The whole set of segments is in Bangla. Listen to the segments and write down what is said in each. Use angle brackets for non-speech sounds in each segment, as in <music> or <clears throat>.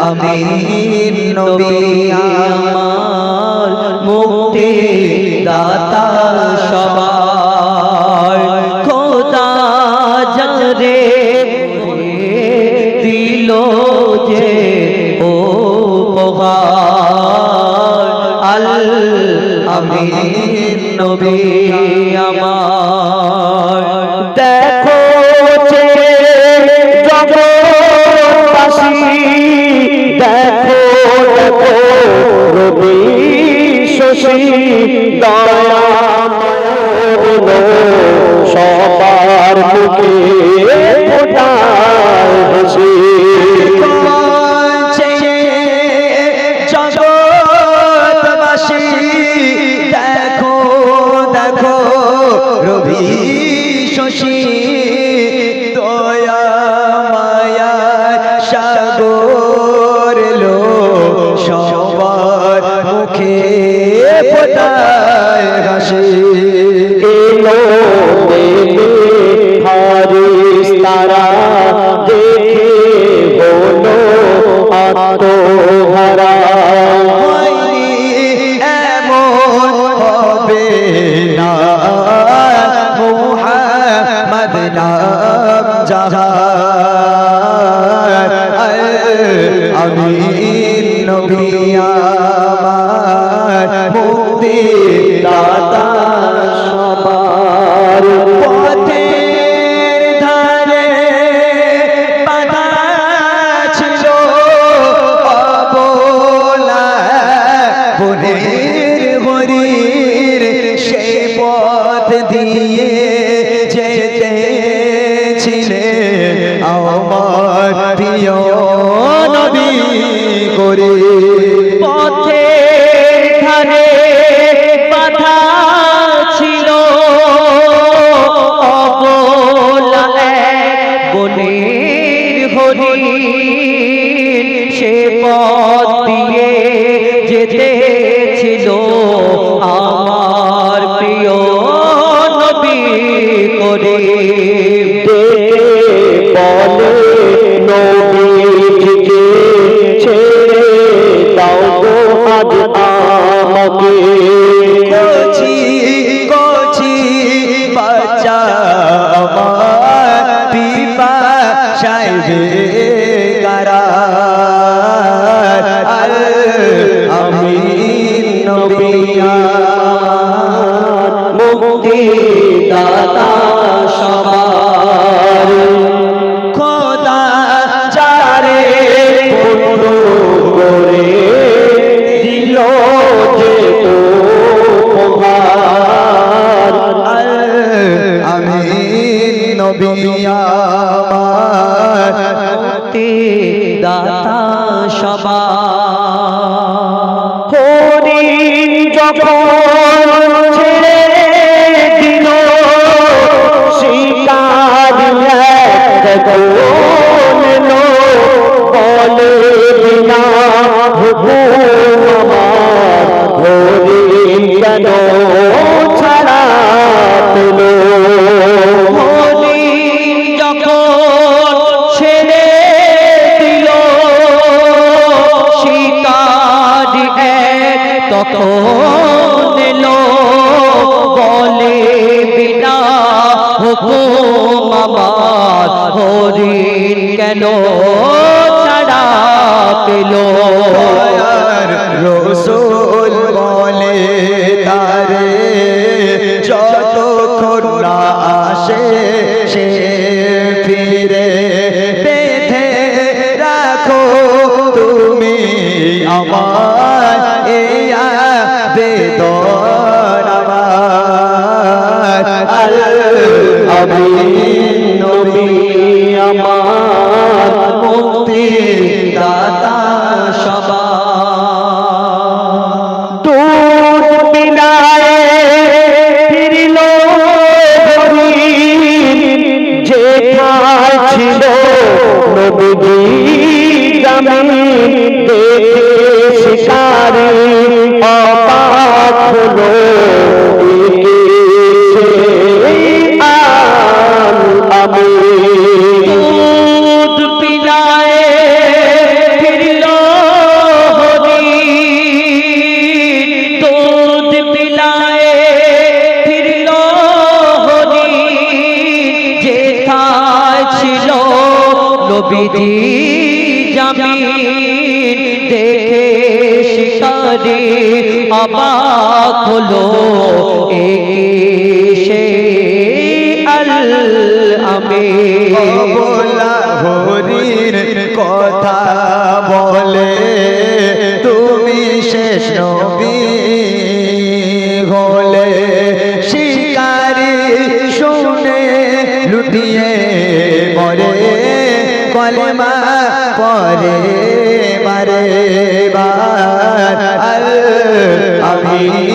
আমিন নবী আমার মুক্তি দাতা সবার দা তুমি আমার মলিন সে পথ দিয়ে যেতে ছিল। নবীজি জামিন দেখে শিকারে অবাক হলো। এসে আল আমি বলা হরির কথা বলে, তুমি শেষ নবী। mare mare baal abhi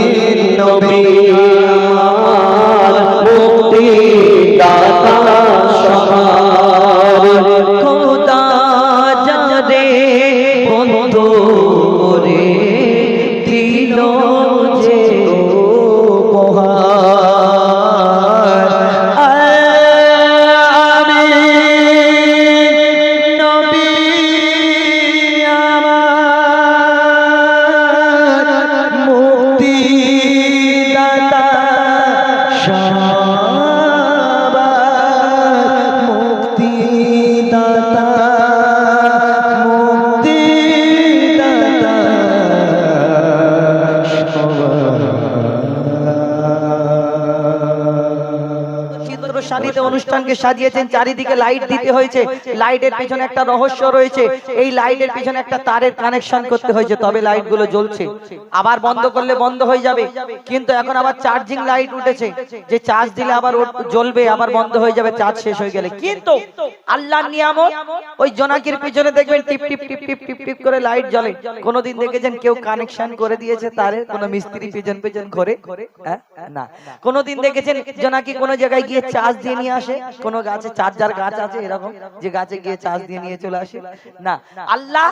সাজিতে সাজিয়েছেন, চারিদিকে লাইট দিতে হয়েছে। লাইটের পিছনে একটা রহস্য রয়েছে। এই লাইটের পিছনে একটা তারের কানেকশন করতে হয়েছে, তবে লাইটগুলো জ্বলছে। আবার বন্ধ করলে বন্ধ হয়ে যাবে। কিন্তু এখন আবার চার্জিং লাইট উঠেছে। যে চার্জ দিলে আবার জ্বলবে, আবার বন্ধ হয়ে যাবে চার্জ শেষ হয়ে গেলে। কিন্তু আল্লাহর নিয়ামত, ওই জোনাকির পিছনে দেখবেন টিপ টিপ টিপ টিপ টিপ টিপ করে লাইট জ্বলে। কোনোদিন দেখেছেন কেউ কানেকশন করে দিয়েছে তারে কোনো মিস্ত্রি পিছন পিছন ঘরে? হ্যাঁ? না। কোনোদিন দেখেছেন জোনাকি কোনো জায়গায় গিয়ে চার্জ দিয়ে নিয়ে আসে? কোনো গাছে চার্জার গাছ আছে এরকম যে গাছে গিয়ে চার্জ দিয়ে নিয়ে চলে আসে। না আল্লাহ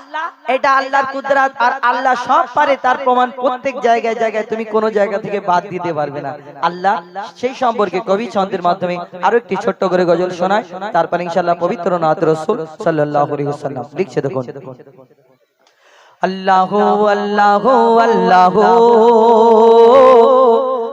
এটা আল্লাহর কুদরাত আর আল্লাহ সব পারে তার প্রমাণ প্রত্যেক জায়গায় জায়গায় তুমি কোনো জায়গা থেকে বাদ দিতে পারবে না। আল্লাহ সেই সম্পর্কে কবি ছন্দের মাধ্যমে আরও একটি ছোট্ট করে গজল শোনায়। তারপর ইনশাআল্লাহ পবিত্র নাথ রসুল সাল্লাল্লাহু আলাইহি ওয়াসাল্লাম। লিখছে দেখুন। আল্লাহ আল্লাহ আল্লাহ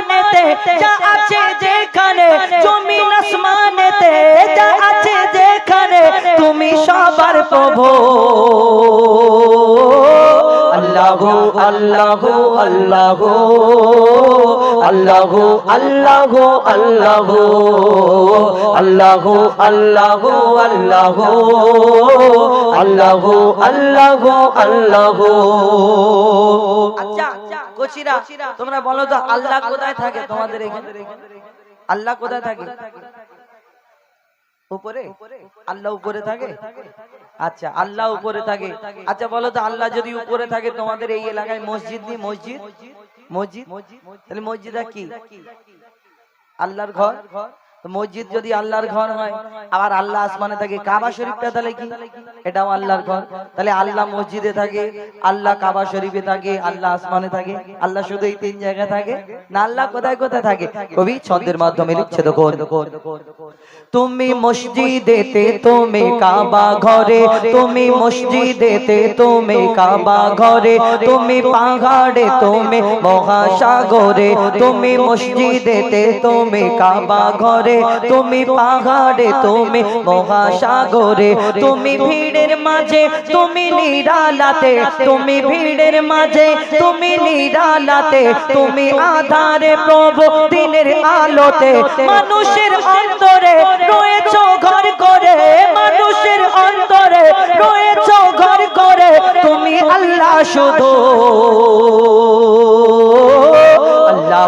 আসমানেতে যা আছে যেখানে জমিন আসমানেতে যা আছে যেখানে তুমি সবার প্রভু আল্লাহ আল্লাহ আল্লাহ আল্লাহ আল্লাহ আল্লাহ আল্লাহ আল্লাহ আল্লাহ আল্লাহ আল্লাহ আল্লাহ আচ্ছা কোচিরা তোমরা বলো তো আল্লাহ কোথায় থাকে তোমাদের এখানে? আল্লাহ কোথায় থাকে? উপরে? আল্লাহ উপরে থাকে? আচ্ছা আল্লাহ উপরে থাকে। আচ্ছা বলো তো আল্লাহ যদি উপরে থাকে তোমাদের এই এলাকায় মসজিদ নেই? মসজিদ? মসজিদ? তাহলে মসজিদটা কি? আল্লাহর ঘর? মসজিদ যদি আল্লাহর ঘর হয়, আবার আল্লাহ আসমানে থাকে, কাবা শরীফটা তাহলে কি? এটাও আল্লাহর ঘর। তাহলে আল্লাহ মসজিদে থাকে, আল্লাহ কাবা শরীফে থাকে, আল্লাহ আসমানে থাকে, আল্লাহ শুধু এই তিন জায়গায় থাকে, না আল্লাহ কোথায় কোথায় থাকে? কবি ছন্দের মাধ্যমে লিখছে দেখুন। তুমি মসজিদেতে, তুমি কাবা ঘরে, তুমি মসজিদেতে, তুমি কাবা ঘরে, তুমি পাহাড়ে, তুমি মহাসাগরে, তুমি মসজিদেতে, তুমি কাবা ঘরে তুমি পাহাড়ে, তুমি মহাসাগরে, তুমি ভিড়ের মাঝে, তুমি নিরালাতে, তুমি ভিড়ের মাঝে, তুমি নিরালাতে, তুমি আধারে প্রভু, দিনের আলোতে, মানুষের অন্তরে রয়েছ ঘর করে, মানুষের অন্তরে রয়েছ ঘর করে, তুমি আল্লাহ শুধু।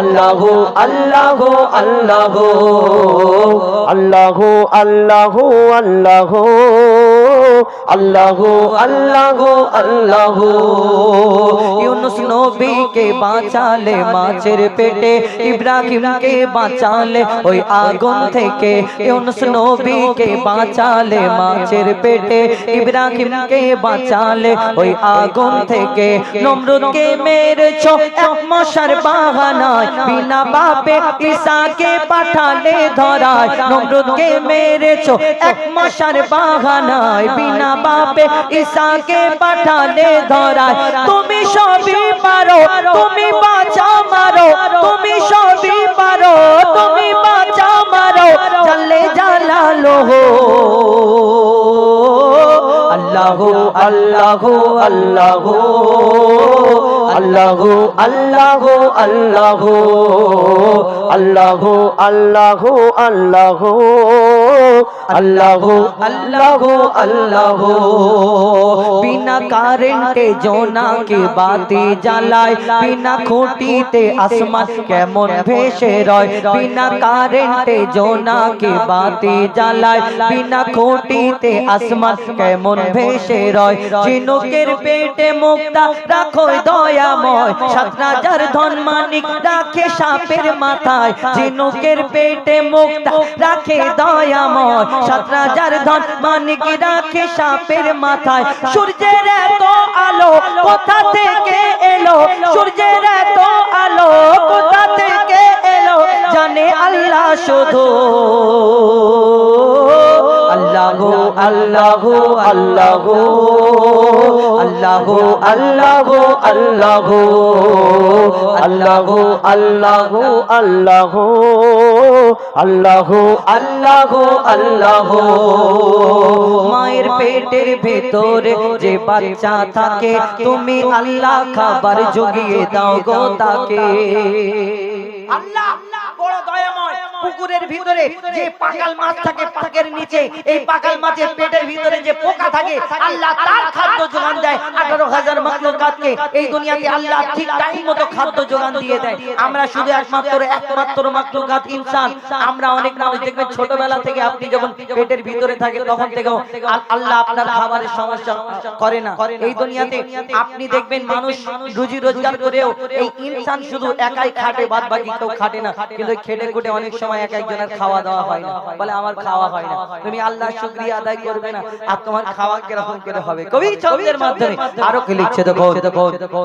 আল্লাহ আল্লাহ আল্লাহ। আল্লাহ আল্লাহ আল্লাহ। আল্লাহ আল্লাহ আল্লাহ। ইউনুস নবীকে বাঁচালে মাছের পেটে, ইব্রাহিমকে বাঁচালে ওই আগুন থেকে। ইউনুস নবীকে বাঁচালে মাছের পেটে, ইব্রাহিমকে বাঁচালে ওই আগুন থেকে। নমরুদকে মেরেছো এক মশার বাহানায়। বিনা বাপে ঈসাকে পাঠালে ধরায়, নমরুদকে মেরেছো। এক মশার বাহানায় বিনা বাপে ঈসাকে পাঠালে ধরায়। তুমি সবই পারো, তুমি বাঁচাও, মারো। তুমি সবই পারো, তুমি বাঁচাও, মারো। জানলে জালালো আল্লাহ আল্লাহ আল্লাহ। আল্লাহ আল্লাহ আল্লাহ আল্লাহ আল্লাহ আল্লাহ আল্লাহ আল্লাহ আল্লাহ। বিনা কারেন্টে জোনাকে বাতি জ্বালায়, বিনা খুঁটিতে আসমান কেমন ভেসে রয়। বিনা কারেন্টে জোনাকে বাতি জ্বালায়, বিনা খুঁটিতে আসমান কেমন ভেসে রয়। ঝিনুকের পেটে মুক্তা রাখো দয়াময় সাত রাজার ধন মানিক রাখে সাপের মাথায়, ঝিনুকের পেটে মুক্তা রাখে দয়াময়। সাত রাজার ধন মানিক রাখে সাপের মাথায়, সূর্যের এত আলো কোথা থেকে এলো? সূর্যের এত আলো কোথা থেকে এলো? জানে আল্লাহ শুধু। আল্লাহ আল্লাহ আল্লাহ আল্লাহ আল্লাহ আল্লাহ আল্লাহ আল্লাহ আল্লাহ আল্লাহ আল্লাহ আল্লাহ মায়ের পেটের ভেতরে যে বাচ্চা থাকে তুমি আল্লাহ খাবার জুগিয়ে দাও গো তাকে আল্লাহ বড় দয়াময় পুকুরের ভিতরে যে পাকাল মাছ থাকে পাকের নিচে, এই পাকাল মাছের পেটের ভিতরে যে পোকা থাকে, আল্লাহ তার খাদ্য যোগান দেয়। আঠারো হাজার মাকলুকাতকে এই দুনিয়াতে আল্লাহ ঠিক টাইম মতো খাদ্য যোগান দিয়ে দেয়। আমরা শুধু একমাত্র একমাত্র মাকলুকাত ইনসান। আমরা অনেক মানুষ দেখবেন ছোটবেলা থেকে আপনি যখন পেটের ভিতরে থাকে, তখন থেকেও আল্লাহ আপনার খাবারের সমস্যা করে না। এই দুনিয়াতে আপনি দেখবেন মানুষ রুজি রোজগার করেও এই ইনসান শুধু একাই খাটে বাদ বাকি কেউ খাটে না। কিন্তু খেটে খুটে অনেক সময় এক একজনের খাওয়া দাওয়া হয় না। বলে, আমার খাওয়া হয় না। তুমি আল্লাহ শুকরিয়া আদায় করবে না। আর তোমার খাওয়া কীরকম করে হবে? কবি ছন্দের মাধ্যমে আরও কি লিখছে দেখো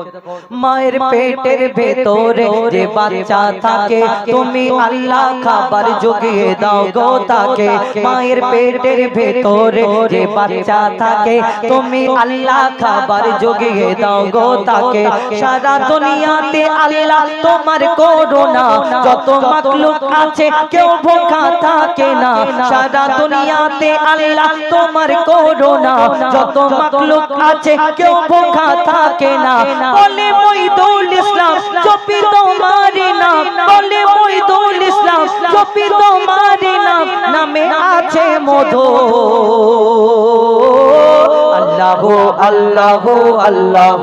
মায়ের পেটের ভেতরে যে বাচ্চা থাকে, তুমি আল্লাহ খাবার জুগিয়ে দাও গো তাকে। মায়ের পেটের ভেতরে যে বাচ্চা থাকে, তুমি আল্লাহ খাবার জুগিয়ে দাও গো তাকে। সারা দুনিয়াতে আল্লাহ তোমার করোনা যত মাকলুক আছে কেউ ভোকা থাকে না। সারা দুনিয়াতে আল্লাহ তোমার করোনা যত মাকলুক আছে, কেউ ভোকা থাকে না। বলে মইদুল ইসলাম, চপি তোমার নাম বলে মইদুল ইসলাম, চপি তোমার নাম নামে আছে মধু। আল্লাহ আল্লাহ আল্লাহ।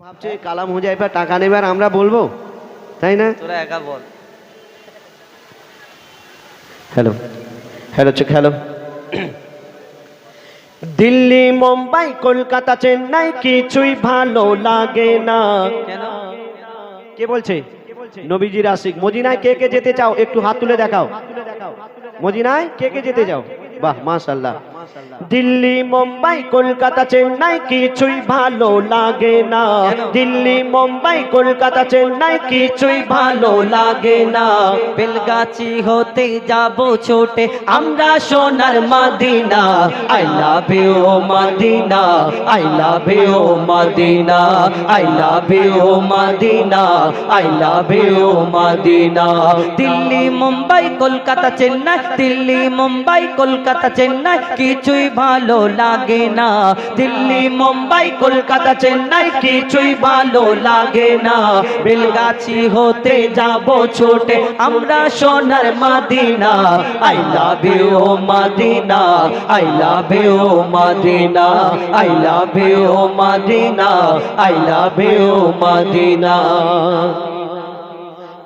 ভাবছে কালাম হুজাইফা টাকা নেবে আর আমরা বলব। তাই না? তোরা একা বল। Hello hello check hello Delhi Mumbai Kolkata Chennai কিছুই ভালো লাগে না। কেন? কে বলছে? নবীজির আশিক মদিনায় কে কে যেতে চাও? একটু হাত তুলে দেখাও। মদিনায় কে কে যেতে চাও? বাহ মাশাল্লাহ দিল্লি মুম্বাই কলকাতা চেন্নাই কিছুই ভালো লাগে না। দিল্লি মুম্বাই কলকাতা চেন্নাই কিছুই ভালো লাগে না। বেলগাছি হতে যাব ছোটে আমরা সোনার Medina. I love you Medina. I love you Medina. I love you Medina. I love you Medina. Delhi Mumbai Kolkata Chennai. Delhi Mumbai Kolkata Chennai কিছুই ভালো লাগে না। দিল্লি, মুম্বাই, কলকাতা, চেন্নাই কিছুই ভালো লাগে না। বেলগাছি হতে যাব ছোটে, আমরা সোনার Medina. I love you Medina. I love you Medina. I love you Medina. I love you Medina.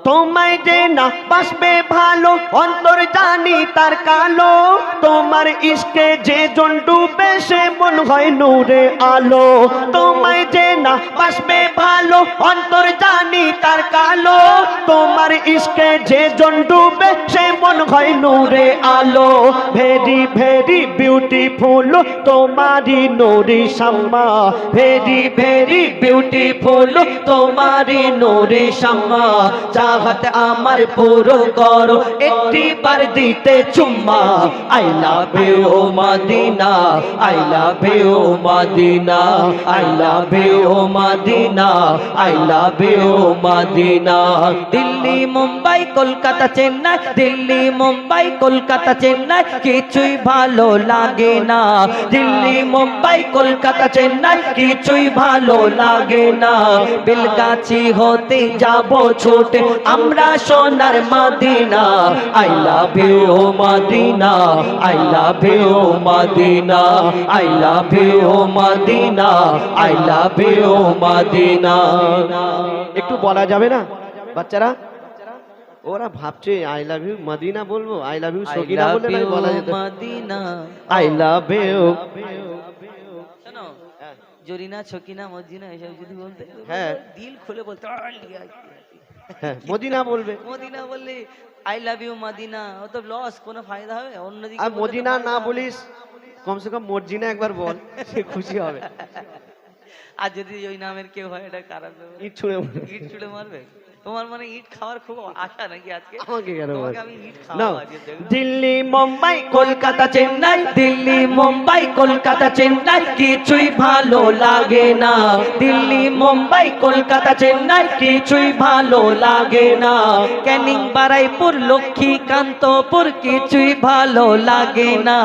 তোমায় যে না বাসবে ভালো, অন্তর জানি তার কালো। তোমার ইশকে যে জন ডুবে, সে মন হয় নূরে আলো। তোমায় যে না বাসবে ভালো, অন্তর জানি তার কালো। তোমার ইশকে যে জন ডুবে, সে মন হয় নূরে আলো। ভেরি ভেরি বিউটিফুল তোমারি নুরি শাম্মা ভেরি ভেরি বিউটিফুল তোমারি নোরে শামা চাহত আমার পুরো করো। একটি বার দিতে চুম্মা। I love you Medina, I love you Medina, I love you Medina, I love you Medina. Delhi, Mumbai, Kolkata, Chennai, Delhi, Mumbai, Kolkata, Chennai, কিছুই ভালো লাগে না। দিল্লি, মুম্বাই, কলকাতা, চেন্নাই, কিছুই ভালো লাগে না। বেলগাছি হতে যাব ছোটে আমরা সোনার Medina I love you Medina I love you Medina I love you Medina I love you Medina. একটু বলা যাবে না? বাচ্চারা? ওরা ভাবছে আই লাভ ইউ মদিনা বলব। আই লাভ ইউ সকিনা বলে নাই বলা যেত মদিনা। I love you. শোনো জরিনা ছকিনা মদিনা এসব যদি বলতে হ্যাঁ। দিল খুলে বলতে "আহ, হ্যাঁ, মদিনা বলবে। মদিনা বললে আই লাভ ইউ মদিনা। ও তো লস কোনো ফায়দা হবে? অন্যদিকে আর মদিনা না বলিস কমসে কম মর্জিনা একবার বল সে খুশি হবে। <laughs> আর যদি ওই নামের কেউ হয় এটা খারাপ। ইট ছুঁড়ে মারবে। ইট ছুড়ে মারবে? তোমার মানে ইট খাওয়ার খুব আশা নাকি আজকে? আমাকে কেন আমি ইট। দিল্লি মুম্বাই কলকাতা চেন্নাই দিল্লি মুম্বাই কলকাতা চেন্নাই কিছুই ভালো লাগে না। দিল্লি মুম্বাই কলকাতা চেন্নাই কিছুই ভালো লাগে না। ক্যানিং বারাইপুর লক্ষ্মীকান্তপুর কিছুই ভালো লাগে না।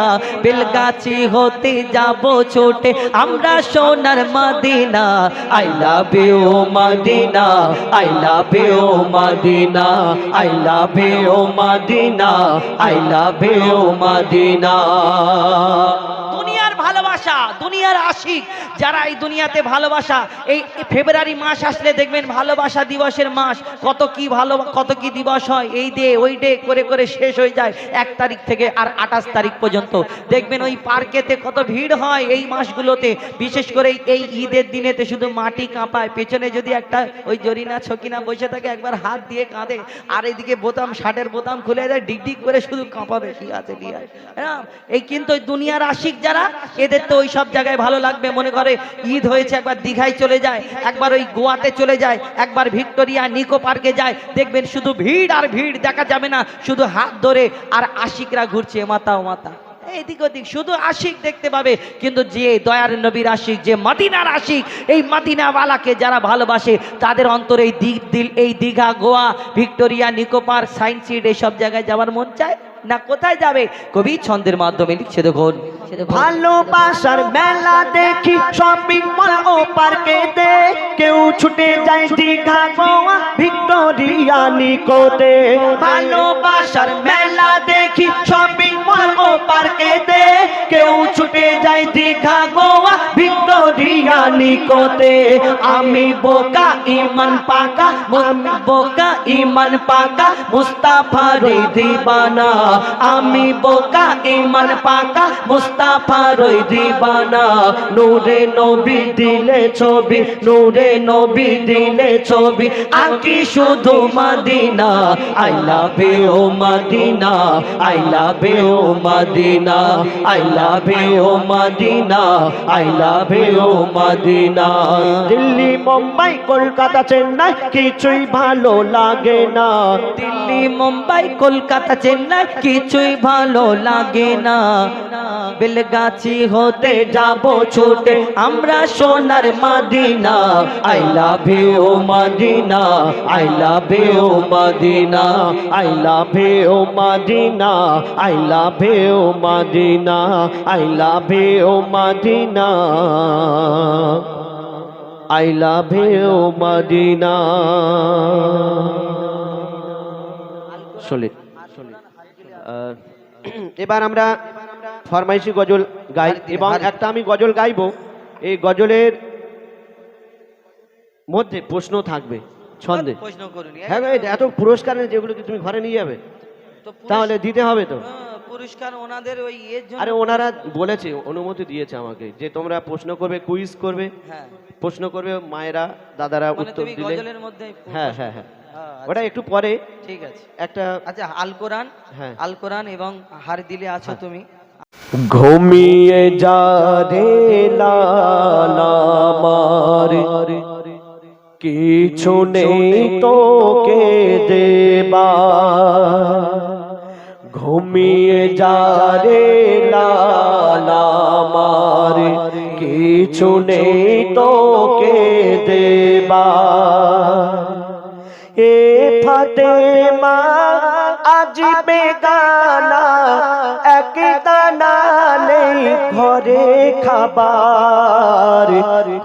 বেলগাছি হতে যাব ছোটে আমরা সোনার Medina. I love you Medina. I love you Medina I love you Medina I love you Medina. দুনিয়ার ভালোবাসা, দুনিয়ার আশিক। যারা এই দুনিয়াতে ভালোবাসা, এই ফেব্রুয়ারি মাস আসলে দেখবেন ভালোবাসা দিবসের মাস। কত কি ভালো, কত কি দিবস হয়, এই ডে ওই ডে করে করে শেষ হয়ে যায় এক তারিখ থেকে আর আঠাশ তারিখ পর্যন্ত। দেখবেন ওই পার্কেতে কত ভিড় হয় এই মাসগুলোতে। বিশেষ করে এই- ঈদের দিনেতে শুধু মাটি কাঁপায়, পেছনে যদি একটা ওই জরিনা ছকিনা বসে থাকে, একবার হাত দিয়ে কাঁদে, আর এইদিকে বোতাম, শার্টের বোতাম খুলে যায় ডিগ ডিগ করে শুধু কাঁপাবে। ঠিক আছে ঠিক আছে? হ্যাঁ এই কিন্তু ওই দুনিয়ার আশিক যারা এদের তো ওই সব জায়গায় ভালো লাগবে, মনে করে ঈদ হয়েছে, একবার দীঘায় চলে যায়, একবার ওই গোয়াতে চলে যায়, একবার ভিক্টোরিয়া নিকো পার্কে যায়, দেখবেন শুধু ভিড় আর ভিড় দেখা যাবে না, শুধু হাত ধরে আর আশিকরা ঘুরছে মাতা, ও মাতা। এদিক ওদিক, শুধু আশিক দেখতে পাবে, কিন্তু যে দয়ার নবীর আশিক, যে মাদিনার আশিক, এই মাদিনাওয়ালাকে যারা ভালোবাসে, তাদের অন্তরে এই দিক দিল, এই Digha, Goa, Victoria, Nicco park science city এইসব জায়গায় যাওয়ার মন চায়? না কোথায় যাবে? কবি ছন্দের মাধ্যমে লিখছে দেখুন। ভালোবাসার মেলা দেখি শপিং মল ও পার্কে কেউ ছুটে যায় দীঘা গোয়া ভিক্টোরিয়া নিকোতে। ভালোবাসার মেলা দেখি শপিং মল ও পার্কে কেউ ছুটে যায় দীঘা গোয়া ভিক্টোরিয়া নিকোতে। আমি বোকা ইমান পাকা বোকা ইমান পাকা মুস্তাফা রে দিবানা। আমি বোকা ইমান পাকা মুস্তাফার ওই দিবানা। নূরে নবী দিলে ছবি নূরে নবী দিলে ছবি। আঁকি শুধু Medina I love you Medina I love you Medina I love you Medina I love you Medina. Delhi Mumbai Kolkata Chennai কিছুই ভালো লাগে না। দিল্লি মুম্বাই কলকাতা চেন্নাই কিছুই ভালো লাগে না। বেলগাছি হতে যাব ছুটে, আমরা সোনার Madina. I love you Madina. I love you Madina. I love you Madina. I love you Madina. I love you Madina. I love you Madina. Solid. <clears throat> এবার আমরা ফরমাইশি গজল গাই এবং একটা আমি গজল গাইবো। এই গজলের মধ্যে প্রশ্ন থাকবে ছন্দে। প্রশ্ন করুন হ্যাঁ এত পুরস্কার যেগুলো কি তুমি ঘরে নিয়ে যাবে? তাহলে দিতে হবে তো। হ্যাঁ, পুরস্কার ওনাদের ওই এর জন্য আরে ওনারা বলেছে অনুমতি দিয়েছে আমাকে যে তোমরা প্রশ্ন করবে কুইজ করবে। হ্যাঁ। প্রশ্ন করবে মায়েরা দাদারা মানে উত্তর দিলে। গজলের মধ্যে হ্যাঁ হ্যাঁ হ্যাঁ, ওটা একটু পরে ঠিক আছে। একটা আচ্ছা আল কোরআন হ্যাঁ। আল কোরআন এবং হার দিলে আছো তুমি। ঘুমিয়ে যা রে লালামার কিছু নেই তোকে দেবা ঘুমিয়ে যা রে লালামার কিছু নেই তোকে দেবা এ ফাতেমা আজ বেগানা এক দানা নেই ঘরে খাবার।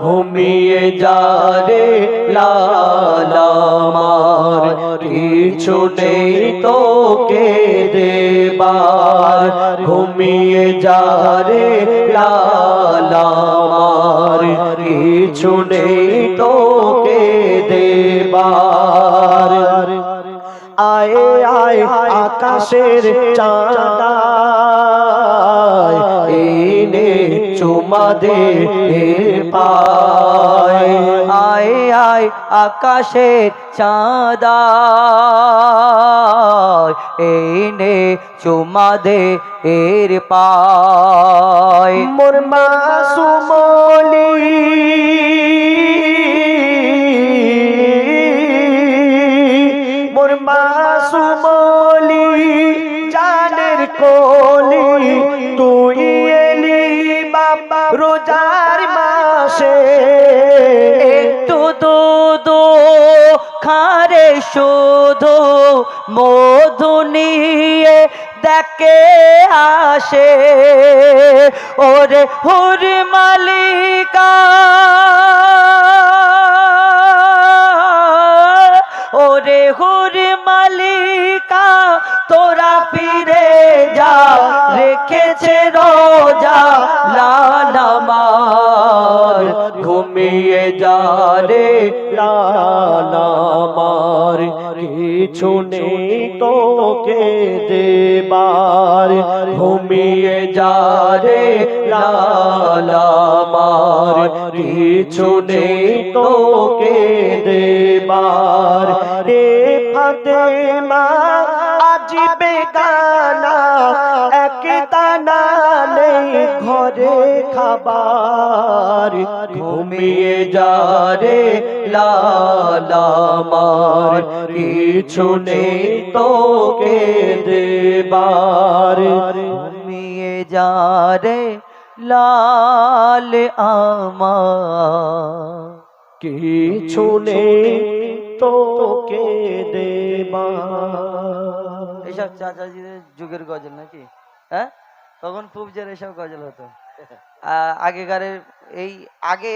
ঘুমিয়ে যা রে লালামার কিছু নেই তোকে দেবার। ঘুমিয়ে যা রে লালামার কিছু নেই তোকে দেবার। আয় আয়, আকাশের চাঁদা চুমা দে পায়। আয় আয় আকাশের চাঁদা এনে দে এর পায়। মোর মাসুমলি শুধু মধু নিয়ে দেখে আসে। ওরে হুর মালিকা। ওরে হুর মালিকা, তোরা ফিরে যা। রেখেছে রোজা লালামার ঘুমিয়ে যা রে লালামার কিছু নেই তোকে দেবার। ঘুমিয়ে যা রে লালামার কিছু নেই তোকে দেবার। রে ফাতেমা আজ বেগানা ঘরে খাবার, ঘুমিয়ে যা রে লালামার কিছু নেই তোকে দেবার। ঘুমিয়ে যা রে লাল আমার। কিছু নেই তোকে দেবার। এইসব চাচাজিদের যুগের গজল নাকি? হ্যাঁ? তখন পুবজের এসব গজল হতো। আহ, আগেকারের এই আগে